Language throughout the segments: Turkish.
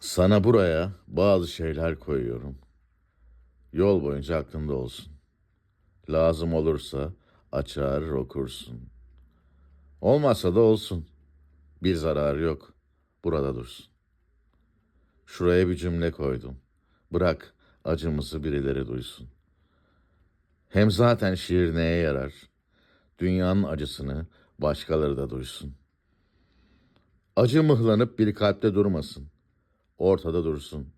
Sana buraya bazı şeyler koyuyorum. Yol boyunca aklında olsun. Lazım olursa açar okursun. Olmazsa da olsun. Bir zararı yok. Burada dursun. Şuraya bir cümle koydum. Bırak acımızı birileri duysun. Hem zaten şiir neye yarar? Dünyanın acısını başkaları da duysun. Acı mıhlanıp bir kalpte durmasın. Ortada dursun.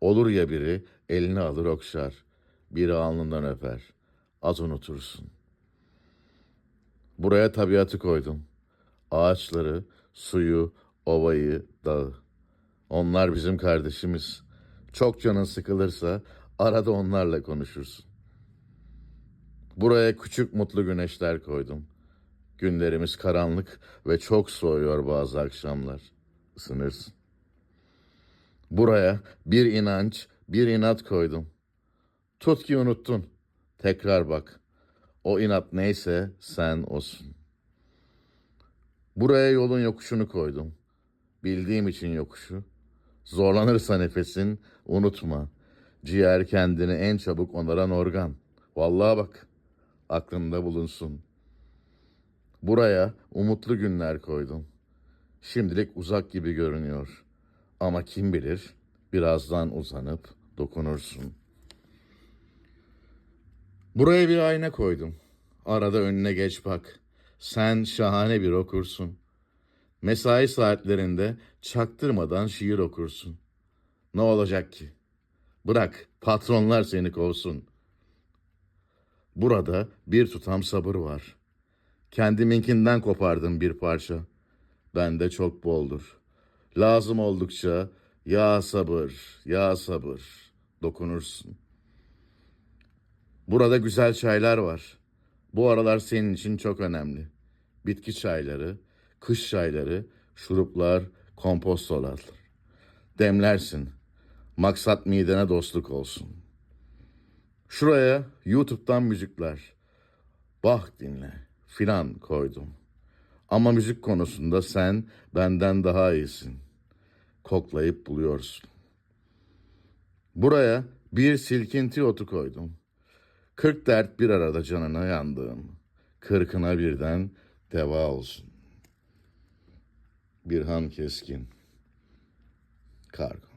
Olur ya biri elini alır okşar. Biri alnından öper. Az unutursun. Buraya tabiatı koydum. Ağaçları, suyu, ovayı, dağı. Onlar bizim kardeşimiz. Çok canın sıkılırsa arada onlarla konuşursun. Buraya küçük mutlu güneşler koydum. Günlerimiz karanlık ve çok soğuyor bazı akşamlar. Isınırsın. Buraya bir inanç, bir inat koydum. Tut ki unuttun. Tekrar bak. O inat neyse sen olsun. Buraya yolun yokuşunu koydum. Bildiğim için yokuşu. Zorlanırsa nefesin unutma. Ciğer kendini en çabuk onaran organ. Vallahi bak aklında bulunsun. Buraya umutlu günler koydum. Şimdilik uzak gibi görünüyor. Ama kim bilir birazdan uzanıp dokunursun. Buraya bir ayna koydum. Arada önüne geç bak. Sen şahane bir okursun. Mesai saatlerinde çaktırmadan şiir okursun. Ne olacak ki? Bırak patronlar seni kovsun. Burada bir tutam sabır var. Kendiminkinden kopardım bir parça. Bende çok boldur. Lazım oldukça ya sabır, ya sabır dokunursun. Burada güzel çaylar var. Bu aralar senin için çok önemli. Bitki çayları, kış çayları, şuruplar, kompostolar. Demlersin. Maksat midene dostluk olsun. Şuraya YouTube'dan müzikler. Bach dinle filan koydum. Ama müzik konusunda sen benden daha iyisin. Koklayıp buluyorsun. Buraya bir silkinti otu koydum. Kırk dert bir arada canına yandığım. Kırkına birden deva olsun. Birhan Keskin Kargo